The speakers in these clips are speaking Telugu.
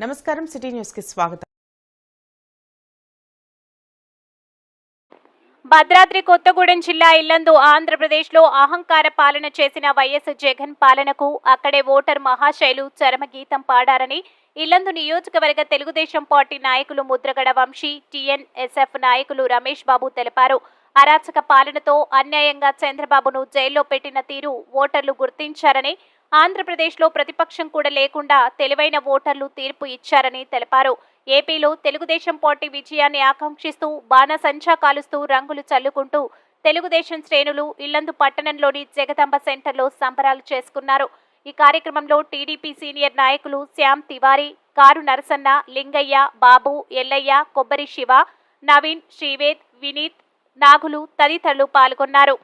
నమస్కారం సిటీ న్యూస్కి స్వాగతం. భద్రాద్రి కొత్తగూడెం జిల్లా ఇల్లందు ఆంధ్రప్రదేశ్లో అహంకార పాలన చేసిన వైఎస్ జగన్ పాలనకు అక్కడే ఓటర్ మహాశైలు చరమగీతం పాడారని ఇల్లందు నియోజకవర్గ తెలుగుదేశం పార్టీ నాయకులు ముద్రగడ వంశీ టీఎన్ఎస్ఎఫ్ నాయకులు రమేష్ బాబు తెలిపారు. అరాచక పాలనతో అన్యాయంగా చంద్రబాబును జైల్లో పెట్టిన తీరు ఓటర్లు గుర్తించారని ఆంధ్రప్రదేశ్లో ప్రతిపక్షం కూడా లేకుండా తెలివైన ఓటర్లు తీర్పు ఇచ్చారని తెలిపారు. ఏపీలో తెలుగుదేశం పార్టీ విజయాన్ని ఆకాంక్షిస్తూ బాణసంచా కాలుస్తూ రంగులు చల్లుకుంటూ తెలుగుదేశం శ్రేణులు ఇల్లందు పట్టణంలోని జగదంబ సెంటర్లో సంబరాలు చేసుకున్నారు. ఈ కార్యక్రమంలో టీడీపీ సీనియర్ నాయకులు శ్యామ్ తివారీ కారు నరసన్న లింగయ్య బాబు ఎల్లయ్య కొబ్బరి శివ నవీన్ శ్రీవేద్ వినీత్ నాగులు తదితరులు పాల్గొన్నారు.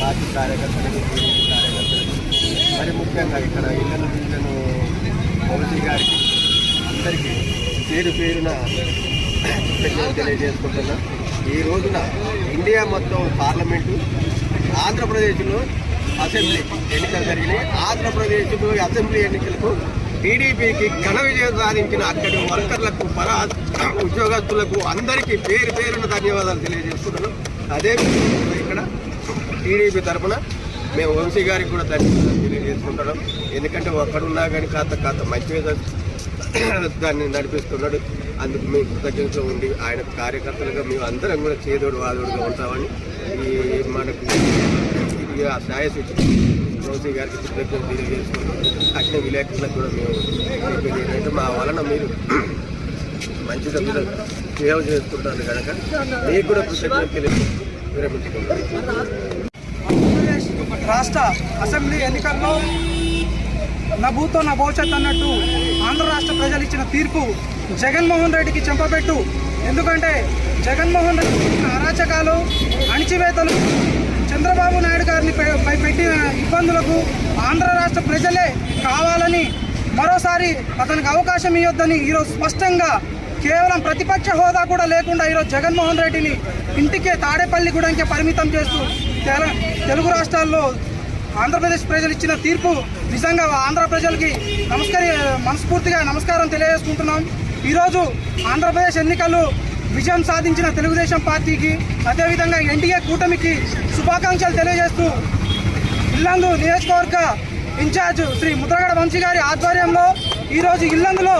పార్టీ కార్యకర్తలకు టీడీపీ కార్యకర్తలకు మరి ముఖ్యంగా ఇక్కడ ఇళ్ళను పిల్లలను మోదీ గారికి అందరికీ పేరు పేరున తెలియజేసుకుంటున్నా. ఈ రోజున ఇండియా మొత్తం పార్లమెంటు ఆంధ్రప్రదేశ్లో అసెంబ్లీ ఎన్నికలు జరిగినాయి. ఆంధ్రప్రదేశ్లో అసెంబ్లీ ఎన్నికలకు టీడీపీకి ఘన విజయం సాధించిన అక్కడి వర్కర్లకు పరా ఉద్యోగస్తులకు అందరికీ పేరు పేరున ధన్యవాదాలు తెలియజేస్తున్నాను. అదే విధంగా ఇక్కడ టీడీపీ తరఫున మేము వంశీ గారికి కూడా ధన్యవాదాలు తెలియజేసుకుంటున్నాం. ఎందుకంటే ఒక్కడున్నా కానీ కాస్త కాస్త మంచిగా దాన్ని నడిపిస్తున్నాడు. అందుకు మేము కృతజ్ఞతలు ఉండి ఆయన కార్యకర్తలుగా మేము అందరం కూడా చేదోడు వాదోడుగా ఉంటామని ఈ మనకు ఇది ఆ ఛాయశిక్ష వంశీ గారికి కృతజ్ఞతలు తెలియజేసుకుంటాం అట్లే విలేకరులకు కూడా మేము ఏంటంటే మా వలన మీరు మంచిగా మీరు సేవ చేసుకుంటారు కనుక మీకు కూడా కృతజ్ఞతలు తెలియజేసుకుంటాం. రాష్ట్ర అసెంబ్లీ ఎన్నికల్లో నా భూతో నా భవిష్యత్ అన్నట్టు ఆంధ్ర రాష్ట్ర ప్రజలు ఇచ్చిన తీర్పు జగన్మోహన్ రెడ్డికి చెంపబెట్టు ఎందుకంటే జగన్మోహన్ రెడ్డి అరాచకాలు అణిచివేతలు చంద్రబాబు నాయుడు గారిని పై- పెట్టిన ఇబ్బందులకు ఆంధ్ర రాష్ట్ర ప్రజలే కావాలని మరోసారి అతనికి అవకాశం ఇవ్వద్దని ఈరోజు స్పష్టంగా కేవలం ప్రతిపక్ష హోదా కూడా లేకుండా ఈరోజు జగన్మోహన్ రెడ్డిని ఇంటికే తాడేపల్లి గూడెంకే పరిమితం చేస్తూ తెల- తెలుగు రాష్ట్రాల్లో ఆంధ్రప్రదేశ్ ప్రజలు ఇచ్చిన తీర్పు నిజంగా ఆంధ్ర ప్రజలకి నమస్కరి మనస్ఫూర్తిగా నమస్కారం తెలియజేసుకుంటున్నాం. ఈరోజు ఆంధ్రప్రదేశ్ ఎన్నికలు విజయం సాధించిన తెలుగుదేశం పార్టీకి అదేవిధంగా ఎన్డీఏ కూటమికి శుభాకాంక్షలు తెలియజేస్తూ ఇల్లందు నియోజకవర్గ ఇన్ఛార్జ్ శ్రీ ముద్రగడ వంశీ గారి ఆధ్వర్యంలో ఈరోజు ఇల్లందులో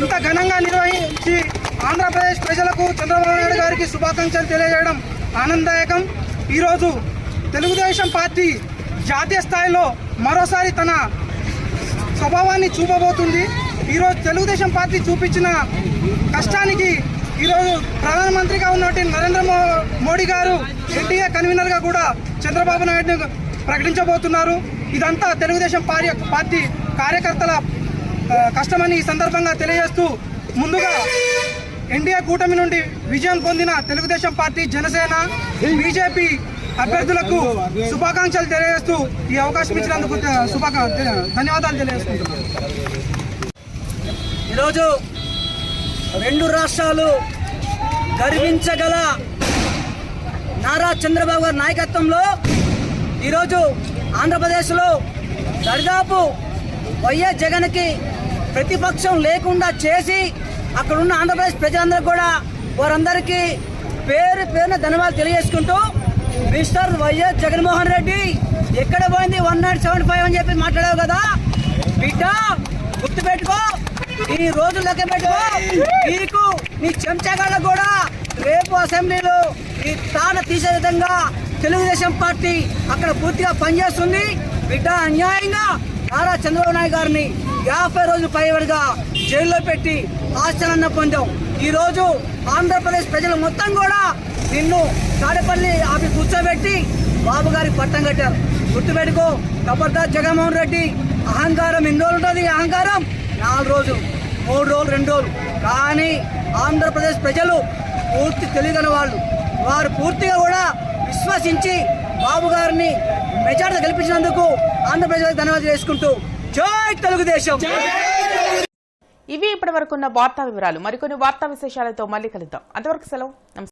ఇంత ఘనంగా నిర్వహించి ఆంధ్రప్రదేశ్ ప్రజలకు చంద్రబాబు నాయుడు గారికి శుభాకాంక్షలు తెలియజేయడం ఆనందదాయకం. ఈరోజు తెలుగుదేశం పార్టీ జాతీయ స్థాయిలో మరోసారి తన స్వభావాన్ని చూపబోతుంది. ఈరోజు తెలుగుదేశం పార్టీ చూపించిన కష్టానికి ఈరోజు ప్రధానమంత్రిగా ఉన్నటువంటి నరేంద్ర మోడీ గారు ఎన్టీఏ కన్వీనర్గా కూడా చంద్రబాబు నాయుడు ప్రకటించబోతున్నారు. ఇదంతా తెలుగుదేశం పార్టీ పార్టీ కార్యకర్తల కష్టమని ఈ సందర్భంగా తెలియజేస్తూ ముందుగా ఎన్డీఏ కూటమి నుండి విజయం పొందిన తెలుగుదేశం పార్టీ జనసేన బీజేపీ అభ్యర్థులకు శుభాకాంక్షలు తెలియజేస్తూ ఈ అవకాశం ఇచ్చినందుకు శుభాకా ధన్యవాదాలు తెలియజేసుకుంటున్నాను. ఈరోజు రెండు రాష్ట్రాలు గర్వించగల నారా చంద్రబాబు గారి నాయకత్వంలో ఈరోజు ఆంధ్రప్రదేశ్లో దరిదాపు వైఎస్ జగన్కి ప్రతిపక్షం లేకుండా చేసి అక్కడున్న ఆంధ్రప్రదేశ్ ప్రజలందరూ కూడా వారందరికీ పేరు పేరున ధన్యవాదాలు తెలియజేసుకుంటూ మిస్టర్ వైఎస్ జగన్మోహన్ రెడ్డి ఎక్కడ పోయింది వన్ నాట్ సెవెన్ ఫైవ్ అని చెప్పి మాట్లాడావు కదా? బిడ్డ గుర్తుపెట్టుకో. ఈ రోజు లెక్క పెట్టుకో. నీకు నీ చెంచాగాళ్ళకు కూడా రేపు అసెంబ్లీలో ఈ తాన తీసే విధంగా తెలుగుదేశం పార్టీ అక్కడ పూర్తిగా పనిచేస్తుంది. బిడ్డ అన్యాయంగా నారా చంద్రబాబు నాయుడు గారిని యాభై రోజులు పైవడిగా జైల్లో పెట్టి ఆశ్చర్యాన్న పొందాం. ఈ రోజు ఆంధ్రప్రదేశ్ ప్రజలు మొత్తం కూడా నిన్ను తాడేపల్లి ఆఫీస్ కూర్చోబెట్టి బాబు గారికి పట్టం కట్టారు. గుర్తుపెట్టుకో ఖబర్దార్ జగన్మోహన్ రెడ్డి అహంకారం ఎన్ని రోజులు ఉంటుంది? ఈ అహంకారం? నాలుగు రోజులు మూడు రోజులు రెండు రోజులు. కానీ ఆంధ్రప్రదేశ్ ప్రజలు పూర్తి తెలియని వాళ్ళు. వారు పూర్తిగా కూడా విశ్వసించి బాబు గారిని మెజార్టీ గెలిపించినందుకు ఆంధ్రప్రదేశ్ ధన్యవాదాలు చేసుకుంటూ జై తెలుగుదేశం. ఇవి ఇప్పటి వరకున్న వార్తా వివరాలు. మరికొన్ని వార్తా విశేషాలతో మళ్ళీ కలుద్దాం. అంతవరకు సెలవు. నమస్తే